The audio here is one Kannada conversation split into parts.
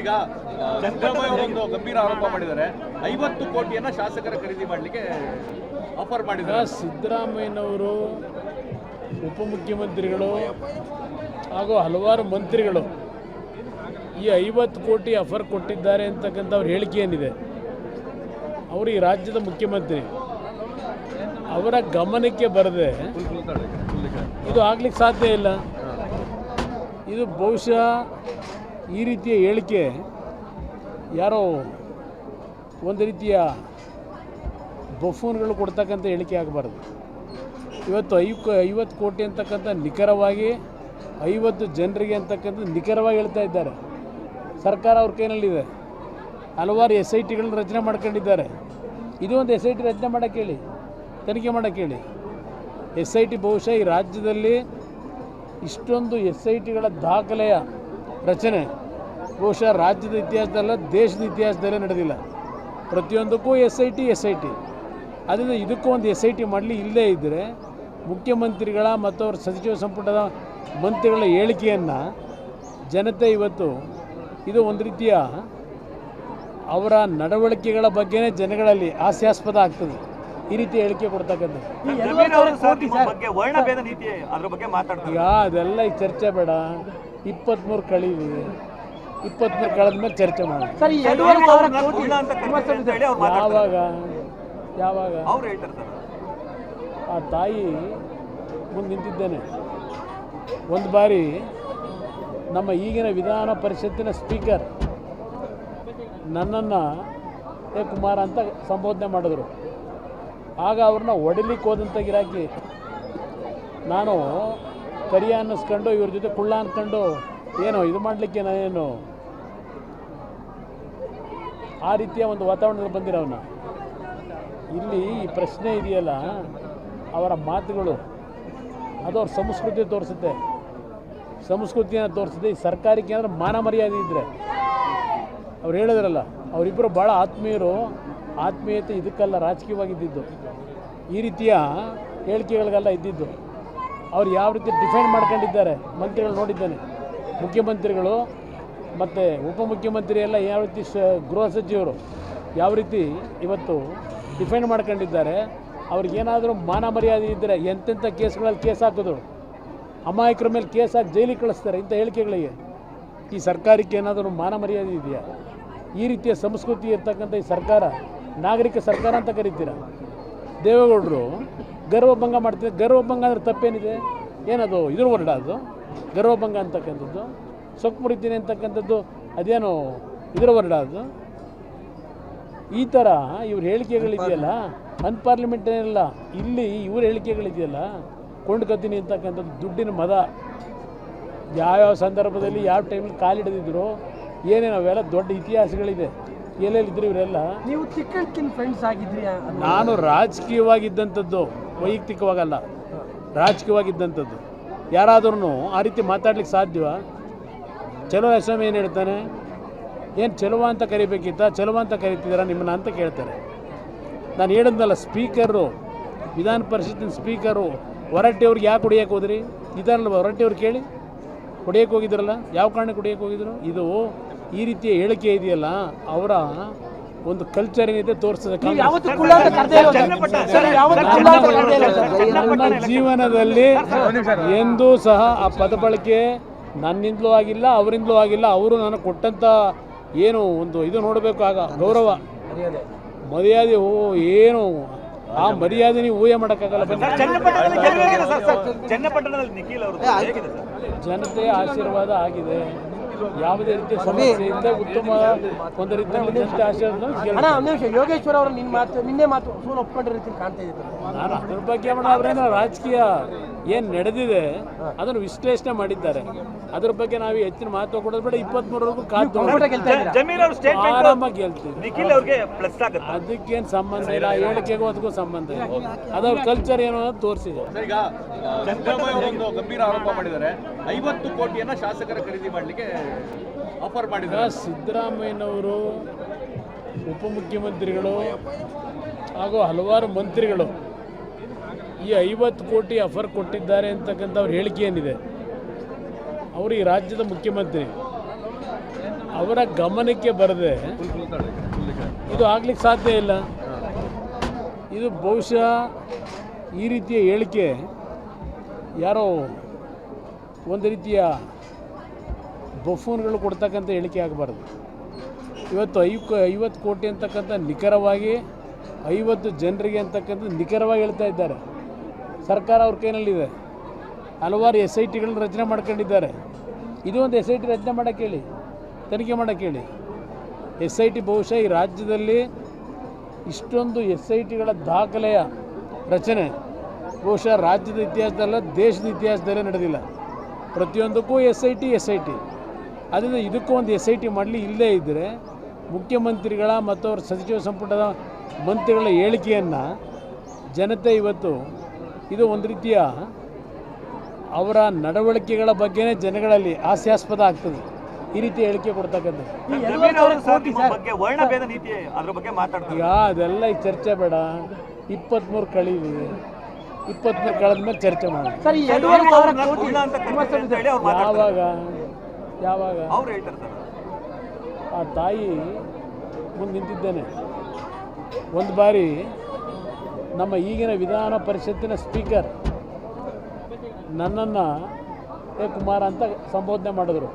ಈಗ ಸಿದ್ದರಾಮಯ್ಯ ಒಂದು ಗಂಭೀರ ಆರೋಪ ಮಾಡಿದ್ದಾರೆ. ಐವತ್ತು ಕೋಟಿಯನ್ನ ಶಾಸಕರ ಖರೀದಿ ಮಾಡಲಿಕ್ಕೆ ಆಫರ್ ಮಾಡಿದ್ದಾರೆ. ಸಿದ್ದರಾಮಯ್ಯನವರು ಉಪಮುಖ್ಯಮಂತ್ರಿಗಳು ಹಾಗೂ ಹಲವಾರು ಮಂತ್ರಿಗಳು ಈ ಐವತ್ತು ಕೋಟಿ ಆಫರ್ ಕೊಟ್ಟಿದ್ದಾರೆ ಅಂತಕ್ಕಂಥ ಅವ್ರ ಹೇಳಿಕೆ ಏನಿದೆ? ಅವರು ಈ ರಾಜ್ಯದ ಮುಖ್ಯಮಂತ್ರಿ. ಅವರ ಗಮನಕ್ಕೆ ಬರದೆ ಇದು ಆಗ್ಲಿಕ್ಕೆ ಸಾಧ್ಯ ಇಲ್ಲ. ಇದು ಬಹುಶಃ ಈ ರೀತಿಯ ಹೇಳಿಕೆ ಯಾರೋ ಒಂದು ರೀತಿಯ ಬಫೂನ್ಗಳು ಕೊಡ್ತಕ್ಕಂಥ ಹೇಳಿಕೆ ಆಗಬಾರ್ದು. ಇವತ್ತು ಐ ಐವತ್ತು ಕೋಟಿ ಅಂತಕ್ಕಂಥ ನಿಖರವಾಗಿ ಐವತ್ತು ಜನರಿಗೆ ಅಂತಕ್ಕಂಥ ನಿಖರವಾಗಿ ಹೇಳ್ತಾ ಇದ್ದಾರೆ. ಸರ್ಕಾರ ಅವ್ರ ಕೈನಲ್ಲಿದೆ. ಹಲವಾರು ಎಸ್ ಐ ಟಿಗಳನ್ನ ರಚನೆ ಮಾಡ್ಕೊಂಡಿದ್ದಾರೆ. ಇದು ಒಂದು ಎಸ್ ಐ ಟಿ ರಚನೆ ಮಾಡೋಕ್ಕೆ ಹೇಳಿ, ತನಿಖೆ ಮಾಡೋಕ್ಕೆ ಹೇಳಿ. ಎಸ್ ಐ ಟಿ ಬಹುಶಃ ಈ ರಾಜ್ಯದಲ್ಲಿ ಇಷ್ಟೊಂದು ಎಸ್ ಐ ಟಿಗಳ ದಾಖಲೆಯ ರಚನೆ ಬಹುಶಃ ರಾಜ್ಯದ ಇತಿಹಾಸದಲ್ಲ ದೇಶದ ಇತಿಹಾಸದಲ್ಲೇ ನಡೆದಿಲ್ಲ. ಪ್ರತಿಯೊಂದಕ್ಕೂ S I T S I T. ಅದರಿಂದ ಇದಕ್ಕೂ ಒಂದು ಎಸ್ ಐ ಟಿ ಮಾಡಲಿ ಇಲ್ಲದೇ ಇದ್ದರೆ ಮುಖ್ಯಮಂತ್ರಿಗಳ ಮತ್ತು ಅವ್ರ ಸಚಿವ ಸಂಪುಟದ ಮಂತ್ರಿಗಳ ಹೇಳಿಕೆಯನ್ನು ಜನತೆ ಇವತ್ತು ಇದು ಒಂದು ರೀತಿಯ ಅವರ ನಡವಳಿಕೆಗಳ ಬಗ್ಗೆನೇ ಜನಗಳಲ್ಲಿ ಹಾಸ್ಯಾಸ್ಪದ ಆಗ್ತದೆ. ಈ ರೀತಿ ಹೇಳಿಕೆ ಕೊಡ್ತಕ್ಕಂಥದ್ದು. ಈಗ ಅದೆಲ್ಲ ಈ ಚರ್ಚೆ ಬೇಡ. ಇಪ್ಪತ್ತ್ಮೂರು ಕಳೀಲಿ ಇಪ್ಪತ್ತ್ಮೂರು ಕಳೆದ ಮೇಲೆ ಚರ್ಚೆ ಮಾಡಿ. ಸರ್ ಈ ಎರಡೂವರೆ ಸಾವಿರ ಕೋಟಿ ಯಾವಾಗ? ಯಾವಾಗ? ಅವ್ರು ಹೇಳ್ತಾರೆ ಸರ್. ಆ ತಾಯಿ ಮುಂದೆ ನಿಂತಿದ್ದೇನೆ. ಒಂದು ಬಾರಿ ನಮ್ಮ ಈಗಿನ ವಿಧಾನ ಪರಿಷತ್ತಿನ ಸ್ಪೀಕರ್ ನನ್ನನ್ನು ಎ ಕುಮಾರ ಅಂತ ಸಂಬೋಧನೆ ಮಾಡಿದ್ರು. ಆಗ ಅವ್ರನ್ನ ಒಡಲಿಕ್ಕೆ ಹೋದಂಥ ಗಿರಾಕಿ. ನಾನು ಕರಿಯ ಅನ್ನಿಸ್ಕೊಂಡು ಇವ್ರ ಜೊತೆ ಕುಳ್ಳ ಅಂದ್ಕೊಂಡು ಏನೋ ಇದು ಮಾಡಲಿಕ್ಕೆ ನಾನೇನು? ಆ ರೀತಿಯ ಒಂದು ವಾತಾವರಣದಲ್ಲಿ ಬಂದಿರೋವನ್ನ ಇಲ್ಲಿ ಈ ಪ್ರಶ್ನೆ ಇದೆಯಲ್ಲ, ಅವರ ಮಾತುಗಳು, ಅದು ಅವ್ರ ಸಂಸ್ಕೃತಿ ತೋರಿಸುತ್ತೆ. ಸಂಸ್ಕೃತಿಯನ್ನು ತೋರಿಸುತ್ತೆ, ಈ ಸರ್ಕಾರಕ್ಕೆ ಏನಾದ್ರು ಮಾನ ಮರ್ಯಾದೆ ಇದ್ದರೆ ಅವ್ರು ಹೇಳಿದ್ರಲ್ಲ ಅವರಿಬ್ಬರು ಭಾಳ ಆತ್ಮೀಯರು, ಆತ್ಮೀಯತೆ ಇದಕ್ಕೆಲ್ಲ ರಾಜಕೀಯವಾಗಿದ್ದಿದ್ದು. ಈ ರೀತಿಯ ಹೇಳಿಕೆಗಳಿಗೆಲ್ಲ ಇದ್ದಿದ್ದು. ಅವ್ರು ಯಾವ ರೀತಿ ಡಿಫೆಂಡ್ ಮಾಡ್ಕೊಂಡಿದ್ದಾರೆ, ಮಂತ್ರಿಗಳು ನೋಡಿದ್ದೇನೆ. ಮುಖ್ಯಮಂತ್ರಿಗಳು ಮತ್ತು ಉಪಮುಖ್ಯಮಂತ್ರಿ ಎಲ್ಲ ಯಾವ ರೀತಿ ಸ ಗೃಹ ಸಚಿವರು ಯಾವ ರೀತಿ ಇವತ್ತು ಡಿಫೈನ್ ಮಾಡ್ಕೊಂಡಿದ್ದಾರೆ ಅವ್ರಿಗೇನಾದರೂ ಮಾನ ಮರ್ಯಾದೆ ಇದ್ದರೆ ಎಂತೆಂಥ ಕೇಸ್ಗಳಲ್ಲಿ ಕೇಸ್ ಹಾಕಿದ್ರು ಅಮಾಯಕರ ಮೇಲೆ ಕೇಸ್ ಹಾಕಿ ಜೈಲಿಗೆ ಕಳಿಸ್ತಾರೆ ಇಂಥ ಹೇಳಿಕೆಗಳಿಗೆ. ಈ ಸರ್ಕಾರಕ್ಕೆ ಏನಾದರೂ ಮಾನ ಮರ್ಯಾದೆ ಇದೆಯಾ? ಈ ರೀತಿಯ ಸಂಸ್ಕೃತಿ ಇರ್ತಕ್ಕಂಥ ಈ ಸರ್ಕಾರ, ನಾಗರಿಕ ಸರ್ಕಾರ ಅಂತ ಕರಿತೀರ? ದೇವೇಗೌಡರು ಗರ್ವಭಂಗ ಮಾಡ್ತಿದ್ದಾರೆ. ಗರ್ವಭಂಗ ಅಂದರೆ ತಪ್ಪೇನಿದೆ? ಏನದು, ಇದ್ರ ವರ್ಡ ಅದು? ಗರ್ವಭಂಗ ಅಂತಕ್ಕಂಥದ್ದು? ಸೊಕ್ಕು ಮುಡಿತೀನಿ ಅಂತಕ್ಕಂಥದ್ದು ಅದೇನು ಇದರ ವರ್ಡ ಅದು? ಈ ಥರ ಇವ್ರ ಹೇಳಿಕೆಗಳಿದೆಯಲ್ಲ? ಅನ್ಪಾರ್ಲಿಮೆಂಟ್ ಏನಿಲ್ಲ ಇಲ್ಲಿ ಇವ್ರ ಹೇಳಿಕೆಗಳಿದೆಯಲ್ಲ? ಕೊಂಡ್ಕೊತೀನಿ ಅಂತಕ್ಕಂಥದ್ದು ದುಡ್ಡಿನ ಮದ. ಯಾವ್ಯಾವ ಸಂದರ್ಭದಲ್ಲಿ ಯಾವ ಟೈಮಲ್ಲಿ ಕಾಲಿಡದಿದ್ರು ಏನೇನು ಅವೆಲ್ಲ ದೊಡ್ಡ ಇತಿಹಾಸಗಳಿದೆ. ಎಲ್ಲೆಲ್ಲಿದ್ರು ಇವರೆಲ್ಲ? ನೀವು ಫ್ರೆಂಡ್ಸ್ ಆಗಿದ್ರಿ ನಾನು ರಾಜಕೀಯವಾಗಿದ್ದಂಥದ್ದು ವೈಯಕ್ತಿಕವಾಗಲ್ಲ. ರಾಜಕೀಯವಾಗಿದ್ದಂಥದ್ದು. ಯಾರಾದ್ರೂ ಆ ರೀತಿ ಮಾತಾಡ್ಲಿಕ್ಕೆ ಸಾಧ್ಯವಾ? ಚಲೋ ಹೆಸರು ಏನು ಹೇಳ್ತಾನೆ ಏನು ಚಲುವ ಅಂತ ಕರಿಬೇಕಿತ್ತ ಚಲುವ ಅಂತ ಕರಿತಿದ್ದೀರಾ ನಿಮ್ಮನ್ನ ಅಂತ ಕೇಳ್ತಾರೆ ನಾನು ಹೇಳಿದ್ನಲ್ಲ ಸ್ಪೀಕರು ವಿಧಾನ ಪರಿಷತ್ತಿನ ಸ್ಪೀಕರು ಹೊರಟ್ಟಿಯವ್ರಿಗೆ ಯಾಕೆ ಕುಡಿಯೋಕೆ ಹೋದ್ರಿ ಇದಾರಲ್ವ ಹೊರಟ್ಟಿಯವ್ರು ಕೇಳಿ ಕುಡಿಯೋಕೆ ಹೋಗಿದ್ರಲ್ಲ ಯಾವ ಕಾರಣಕ್ಕೆ ಕುಡಿಯೋಕೆ ಹೋಗಿದ್ರು ಇದು ಈ ರೀತಿಯ ಹೇಳಿಕೆ ಇದೆಯಲ್ಲ ಅವರ ಒಂದು ಕಲ್ಚರ್ ಏನಿದೆ ತೋರಿಸ್ತದೆ. ಜೀವನದಲ್ಲಿ ಎಂದೂ ಸಹ ಆ ಪದ ಬಳಕೆ ನನ್ನಿಂದಲೂ ಆಗಿಲ್ಲ ಅವರಿಂದಲೂ ಆಗಿಲ್ಲ ಅವರು ನನಗೆ ಕೊಟ್ಟಂಥ ಏನು ಒಂದು ಇದು ನೋಡಬೇಕು ಆಗ ಗೌರವ. ಮರ್ಯಾದೆ. ಓ ಏನು? ಆ ಮರ್ಯಾದೆ ನೀವು ಊಹೆ ಮಾಡೋಕ್ಕಾಗಲ್ಲ ಚೆನ್ನಪಟ್ಟಣದಲ್ಲಿ ಸರ್ ಚನ್ನಪಟ್ಟಣದಲ್ಲಿ ಸರ್ ಸರ್ ಚನ್ನಪಟ್ಟಣದಲ್ಲಿ ನಿಖಿಲ್ ಅವರು ಹೇಗಿದೆ ಸರ್? ಜನತೆಯ ಆಶೀರ್ವಾದ ಆಗಿದೆ. ಯಾವುದೇ ರೀತಿಯ ಸಮಸ್ಯೆಯಿಂದ ಉತ್ತಮ ಒಂದು ರೀತಿಯಲ್ಲಿ ಜನತೆ ಆಶೀರ್ವಾದ ಅಣ್ಣ ಗೆಲ್ತಾರೆ. ನಿಮಿಷ ಯೋಗೇಶ್ವರ ಅವರು ನಿನ್ನ ಮಾತು ನಿನ್ನೆ ಮಾತು ಸುಮ್ಮನೆ ಒಪ್ಕೊಂಡಿರೋ ರೀತಿ ಕಾಣ್ತಾ ಇದೆ. ನಾನು ಅದ್ರ ಬಗ್ಗೆ ಅವರೇನೋ ರಾಜಕೀಯ ಏನು ನಡೆದಿದೆ ಅದನ್ನು ವಿಶ್ಲೇಷಣೆ ಮಾಡಿದ್ದಾರೆ. ಅದ್ರ ಬಗ್ಗೆ ನಾವು ಹೆಚ್ಚಿನ ಮಹತ್ವ ಕೊಡೋದು ಬೇಡ. ಇಪ್ಪತ್ಮೂರವರೆಗೂ ಕಾದು ಇದ್ದೀರಾ? ಜಮೀರ್ ಅವ್ರ ಸ್ಟೇಟ್ಮೆಂಟ್ ಆರಾಮಾಗಿ ಗೆಲ್ತೀವಿ. ನಿಖಿಲ್ ಅವ್ರಿಗೆ ಪ್ಲಸ್ ಆಗುತ್ತೆ? ಅದಕ್ಕೇನು ಸಂಬಂಧ ಇಲ್ಲ. ಆ ಹೇಳಿಕೆಗೂ ಅದಕ್ಕೂ ಸಂಬಂಧ ಇಲ್ಲ. ಅದವ್ರ ಕಲ್ಚರ್ ಏನು ಅನ್ನೋದು ತೋರಿಸಿದೆ. ಸರ್ ಈಗ ಸಿದ್ದರಾಮಯ್ಯ ಅವರು ಒಂದು ಗಂಭೀರ ಆರೋಪ ಮಾಡಿದ್ದಾರೆ. ಐವತ್ತು ಕೋಟಿಯನ್ನ ಶಾಸಕರ ಖರೀದಿ ಮಾಡಲಿಕ್ಕೆ ಆಫರ್ ಮಾಡಿದ ಸಿದ್ದರಾಮಯ್ಯನವರು ಉಪಮುಖ್ಯಮಂತ್ರಿಗಳು ಹಾಗೂ ಹಲವಾರು ಮಂತ್ರಿಗಳು ಈ ಐವತ್ತು ಕೋಟಿ ಆಫರ್ ಕೊಟ್ಟಿದ್ದಾರೆ ಅಂತಕ್ಕಂಥ ಅವ್ರ ಹೇಳಿಕೆ ಏನಿದೆ? ಅವರು ಈ ರಾಜ್ಯದ ಮುಖ್ಯಮಂತ್ರಿ. ಅವರ ಗಮನಕ್ಕೆ ಬರದೆ ಇದು ಆಗ್ಲಿಕ್ಕೆ ಸಾಧ್ಯ ಇಲ್ಲ. ಇದು ಬಹುಶಃ ಈ ರೀತಿಯ ಹೇಳಿಕೆ ಯಾರೋ ಒಂದು ರೀತಿಯ ಬಫೂನ್ಗಳು ಕೊಡ್ತಕ್ಕಂಥ ಹೇಳಿಕೆ ಆಗಬಾರ್ದು. ಇವತ್ತು ಐ ಐವತ್ತು ಕೋಟಿ ಅಂತಕ್ಕಂಥ ನಿಖರವಾಗಿ ಐವತ್ತು ಜನರಿಗೆ ಅಂತಕ್ಕಂಥ ನಿಖರವಾಗಿ ಹೇಳ್ತಾ ಇದ್ದಾರೆ. ಸರ್ಕಾರ ಅವ್ರ ಕೈನಲ್ಲಿದೆ ಹಲವಾರು ಎಸ್ ಐ ಟಿಗಳನ್ನ ರಚನೆ ಮಾಡ್ಕೊಂಡಿದ್ದಾರೆ. ಇದು ಒಂದು ಎಸ್ ಐ ಟಿ ರಚನೆ ಮಾಡೋಕ್ಕೆ ಹೇಳಿ, ತನಿಖೆ ಮಾಡೋಕ್ಕೆ ಹೇಳಿ. ಎಸ್ ಐ ಟಿ ಬಹುಶಃ ಈ ರಾಜ್ಯದಲ್ಲಿ ಇಷ್ಟೊಂದು ಎಸ್ ಐ ಟಿಗಳ ದಾಖಲೆಯ ರಚನೆ ಬಹುಶಃ ರಾಜ್ಯದ ಇತಿಹಾಸದಲ್ಲ ದೇಶದ ಇತಿಹಾಸದಲ್ಲೇ ನಡೆದಿಲ್ಲ. ಪ್ರತಿಯೊಂದಕ್ಕೂ S I T S I T ಅದರಿಂದ ಇದಕ್ಕೂ ಒಂದು ಎಸ್ ಐ ಟಿ ಮಾಡಲಿ ಇಲ್ಲದೇ ಇದ್ದರೆ ಮುಖ್ಯಮಂತ್ರಿಗಳ ಮತ್ತು ಅವ್ರ ಸಚಿವ ಸಂಪುಟದ ಮಂತ್ರಿಗಳ ಹೇಳಿಕೆಯನ್ನು ಜನತೆ ಇವತ್ತು ಇದು ಒಂದು ರೀತಿಯ ಅವರ ನಡವಳಿಕೆಗಳ ಬಗ್ಗೆನೇ ಜನಗಳಲ್ಲಿ ಹಾಸ್ಯಾಸ್ಪದ ಆಗ್ತದೆ. ಈ ರೀತಿ ಹೇಳಿಕೆ ಕೊಡ್ತಕ್ಕಂಥದ್ದು. ಜಮೀರ್ ಅವರು ಸರ್ ಬಗ್ಗೆ ವರ್ಣಭೇದ ನೀತಿ ಅದ್ರ ಬಗ್ಗೆ ಮಾತಾಡ್ತಾರೆ. ಈಗ ಅದೆಲ್ಲ ಈ ಚರ್ಚೆ ಬೇಡ. ಇಪ್ಪತ್ತ್ಮೂರು ಕಳೀಲಿ. ಇಪ್ಪತ್ತ್ಮೂರು ಕಳೆದ್ಮೇಲೆ ಚರ್ಚೆ ಮಾಡಿ ಸರ್ ಈ ಎರಡೂವರೆ ಸಾವಿರ ಅವ್ರನ್ನ ಕೋಟಿ ಕುಳ್ಳ ಅಂತ ಹೇಳಿ ಅವ್ರು ಮಾತಾಡ್ತಾರೆ. ಯಾವಾಗ? ಯಾವಾಗ? ಅವ್ರು ಹೇಳ್ತಾರೆ ಸರ್. ಆ ತಾಯಿ ಮುಂದೆ ನಿಂತಿದ್ದೇನೆ. ಒಂದು ಬಾರಿ ನಮ್ಮ ಈಗಿನ ವಿಧಾನ ಪರಿಷತ್ತಿನ ಸ್ಪೀಕರ್ ನನ್ನನ್ನು ಎ ಕುಮಾರ್ ಅಂತ ಸಂಬೋಧನೆ ಮಾಡಿದ್ರು.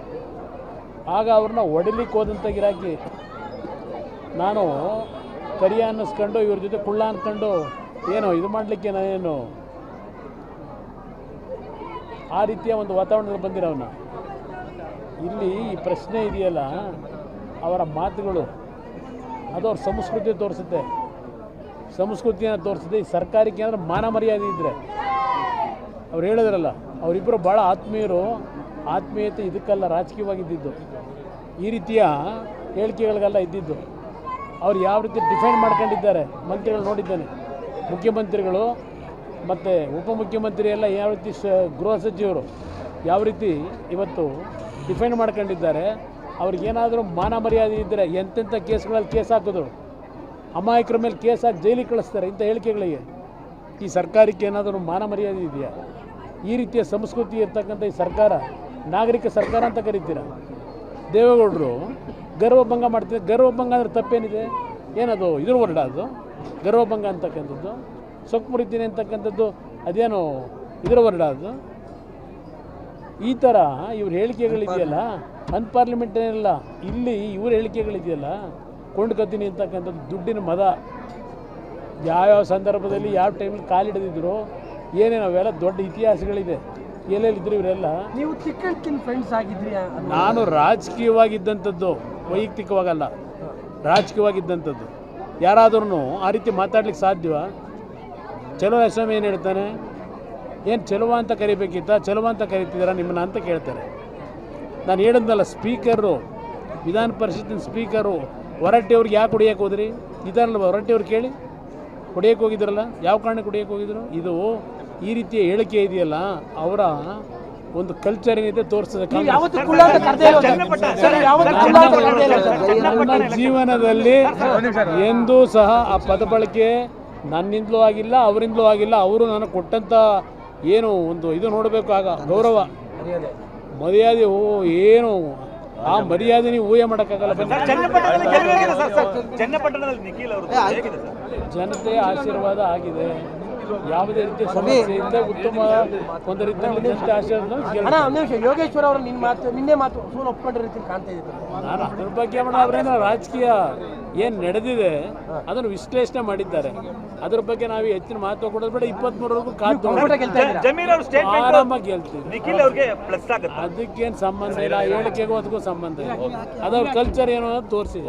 ಆಗ ಅವ್ರನ್ನ ಒಡಲಿಕ್ಕೆ ಹೋದಂಥ ಗಿರಾಕಿ. ನಾನು ಕರಿಯ ಅನ್ನಿಸ್ಕೊಂಡು ಇವ್ರ ಜೊತೆ ಕುಳ್ಳ ಅಂದ್ಕೊಂಡು ಏನೋ ಇದು ಮಾಡಲಿಕ್ಕೆ ನಾನೇನು ಆ ರೀತಿಯ ಒಂದು ವಾತಾವರಣದಲ್ಲಿ ಬಂದಿರೋವನ್ನ ಇಲ್ಲಿ ಈ ಪ್ರಶ್ನೆ ಇದೆಯಲ್ಲ, ಅವರ ಮಾತುಗಳು, ಅದು ಅವ್ರ ಸಂಸ್ಕೃತಿ ತೋರಿಸುತ್ತೆ. ಸಂಸ್ಕೃತಿಯನ್ನು ತೋರಿಸುತ್ತೆ. ಈ ಸರ್ಕಾರಕ್ಕೆ ಅಂದರೆ ಮಾನ ಮರ್ಯಾದೆ ಇದ್ದರೆ ಅವ್ರು ಹೇಳಿದ್ರಲ್ಲ ಅವರಿಬ್ಬರು ಭಾಳ ಆತ್ಮೀಯರು, ಆತ್ಮೀಯತೆ ಇದಕ್ಕೆಲ್ಲ ರಾಜಕೀಯವಾಗಿದ್ದಿದ್ದು. ಈ ರೀತಿಯ ಹೇಳಿಕೆಗಳಿಗೆಲ್ಲ ಇದ್ದಿದ್ದು. ಅವ್ರು ಯಾವ ರೀತಿ ಡಿಫೆಂಡ್ ಮಾಡ್ಕೊಂಡಿದ್ದಾರೆ, ಮಂತ್ರಿಗಳು ನೋಡಿದ್ದೇನೆ. ಮುಖ್ಯಮಂತ್ರಿಗಳು ಮತ್ತು ಉಪಮುಖ್ಯಮಂತ್ರಿ ಎಲ್ಲ ಯಾವ ರೀತಿ ಗೃಹ ಸಚಿವರು, ಯಾವ ರೀತಿ ಇವತ್ತು ಡಿಫೈನ್ ಮಾಡ್ಕೊಂಡಿದ್ದಾರೆ. ಅವ್ರಿಗೇನಾದರೂ ಮಾನ ಮರ್ಯಾದೆ ಇದ್ದರೆ ಎಂತೆಂಥ ಕೇಸ್ಗಳಲ್ಲಿ ಕೇಸ್ ಹಾಕಿದ್ರು? ಅಮಾಯಕರ ಮೇಲೆ ಕೇಸ್ ಹಾಕಿ ಜೈಲಿಗೆ ಕಳಿಸ್ತಾರೆ ಇಂಥ ಹೇಳಿಕೆಗಳಿಗೆ. ಈ ಸರ್ಕಾರಕ್ಕೆ ಏನಾದರೂ ಮಾನ ಮರ್ಯಾದೆ ಇದೆಯಾ? ಈ ರೀತಿಯ ಸಂಸ್ಕೃತಿ ಇರ್ತಕ್ಕಂಥ ಈ ಸರ್ಕಾರ, ನಾಗರಿಕ ಸರ್ಕಾರ ಅಂತ ಕರಿತೀರ? ದೇವೇಗೌಡರು ಗರ್ವಭಂಗ ಮಾಡ್ತಿದ್ದಾರೆ. ಗರ್ವಭಂಗ ಅಂದರೆ ತಪ್ಪೇನಿದೆ? ಏನದು, ಇದ್ರ ವರ್ಡ ಅದು? ಗರ್ವಭಂಗ ಅಂತಕ್ಕಂಥದ್ದು? ಸೊಕ್ಕು ಮುರಿತೀನಿ ಅಂತಕ್ಕಂಥದ್ದು ಅದೇನು ಇದರ ವರ್ಡ ಅದು? ಈ ಥರ ಇವ್ರ ಹೇಳಿಕೆಗಳಿದೆಯಲ್ಲ? ಅನ್ಪಾರ್ಲಿಮೆಂಟ್. ಏನಿಲ್ಲ ಇಲ್ಲಿ ಇವ್ರ ಹೇಳಿಕೆಗಳಿದೆಯಲ್ಲ? ಕೊಂಡ್ಕೊತೀನಿ ಅಂತಕ್ಕಂಥದ್ದು ದುಡ್ಡಿನ ಮದ. ಯಾವ್ಯಾವ ಸಂದರ್ಭದಲ್ಲಿ ಯಾವ ಟೈಮಲ್ಲಿ ಕಾಲಿಡದಿದ್ರು ಏನೇನು ಅವೆಲ್ಲ ದೊಡ್ಡ ಇತಿಹಾಸಗಳಿದೆ. ಎಲ್ಲೆಲ್ಲಿದ್ರು ಇವರೆಲ್ಲ? ನೀವು ಫ್ರೆಂಡ್ಸ್ ಆಗಿದ್ರಿ ನಾನು ರಾಜಕೀಯವಾಗಿದ್ದಂಥದ್ದು ವೈಯಕ್ತಿಕವಾಗಲ್ಲ. ರಾಜಕೀಯವಾಗಿದ್ದಂಥದ್ದು. ಯಾರಾದ್ರೂ ಆ ರೀತಿ ಮಾತಾಡ್ಲಿಕ್ಕೆ ಸಾಧ್ಯವಾ ಚಲೋ ಸ್ವಾಮಿ ಏನು ಹೇಳ್ತಾನೆ? ಏನು ಚಲುವ ಅಂತ ಕರಿಬೇಕಿತ್ತ ಚಲುವ ಅಂತ ಕರಿತಿದ್ದೀರಾ ನಿಮ್ಮನ್ನ ಅಂತ ಕೇಳ್ತಾರೆ. ನಾನು ಹೇಳಿದ್ನಲ್ಲ ಸ್ಪೀಕರು ವಿಧಾನ ಪರಿಷತ್ತಿನ ಸ್ಪೀಕರು ಹೊರಟ್ಟಿಯವ್ರಿಗೆ ಯಾಕೆ ಕುಡಿಯೋಕೆ ಹೋದ್ರಿ? ಇದಾರಲ್ಲ ಹೊರಟ್ಟಿಯವ್ರು ಕೇಳಿ. ಕುಡಿಯೋಕೆ ಹೋಗಿದ್ರಲ್ಲ ಯಾವ ಕಾರಣಕ್ಕೆ ಕುಡಿಯೋಕೆ ಹೋಗಿದ್ರು? ಇದು ಈ ರೀತಿಯ ಹೇಳಿಕೆ ಇದೆಯಲ್ಲ ಅವರ ಒಂದು ಕಲ್ಚರ್ ಏನಿದೆ ತೋರಿಸ್ತದೆ ನೀವು ಯಾವತ್ತೂ ಕುಳ್ಳ ಅಂತ ಕರ್ದೇ ಸರ್. ಸರ್. ಕುಳ್ಳ ಅಂತ ಕರ್ದೇ ಸರ್. ನನ್ನ ಜೀವನದಲ್ಲಿ ಎಂದೂ ಸಹ ಆ ಪದ ಬಳಕೆ ನನ್ನಿಂದಲೂ ಆಗಿಲ್ಲ ಅವರಿಂದಲೂ ಆಗಿಲ್ಲ ಅವರು ನನಗೆ ಕೊಟ್ಟಂಥ ಏನು ಒಂದು ಇದು ನೋಡಬೇಕು ಆಗ ಗೌರವ. ಮರ್ಯಾದೆ. ಓ ಏನು? ಆ ಮರ್ಯಾದೆ ನೀವು ಊಹೆ ಮಾಡೋಕ್ಕಾಗಲ್ಲ ಜನತೆ ಆಶೀರ್ವಾದ ಆಗಿದೆ. ಯಾವುದೇ ರೀತಿ ಸಮಸ್ಯೆ ಇಲ್ಲದೆ ಉತ್ತಮ ಒಂದು ರೀತಿಯಲ್ಲಿ ಅಣ್ಣ ಒಂದು ನಿಮಿಷ ಯೋಗೇಶ್ವರ್ ಅವರು ನಿನ್ನ ಮಾತು ನಿನ್ನೆ ಮಾತು ಸೂರು ಒಪ್ಕೊಂಡಿರೋ ರೀತಿ ಕಾಣ್ತಾ ಇದೆ ನಾನು ಅದ್ರ ಬಗ್ಗೆ ಮೇಡಮ್ ಅವರೇನೋ ರಾಜಕೀಯ ಏನು ನಡೆದಿದೆ ಅದನ್ನು ವಿಶ್ಲೇಷಣೆ ಮಾಡಿದ್ದಾರೆ. ಅದ್ರ ಬಗ್ಗೆ ನಾವು ಹೆಚ್ಚಿನ ಮಹತ್ವ ಕೊಡೋದು ಬೇಡ. ಇಪ್ಪತ್ಮೂರವರೆಗೂ ಕಾದು ಜಮೀರ್ ಅವ್ರ ಸ್ಟೇಟ್ಮೆಂಟ್ ಆರಾಮಾಗಿ ಗೆಲ್ತೀವಿ ನಿಖಿಲ್ ಅವ್ರಿಗೆ ಪ್ಲಸ್ ಆಗುತ್ತೆ. ಅದಕ್ಕೇನು ಸಂಬಂಧ ಇಲ್ಲ. ಹೇಳಿಕೆಗೂ ಅದಕ್ಕೂ ಸಂಬಂಧ ಇಲ್ಲ. ಅದ್ರ ಕಲ್ಚರ್ ಏನೋ ಅನ್ನೋದು ತೋರಿಸಿದೆ.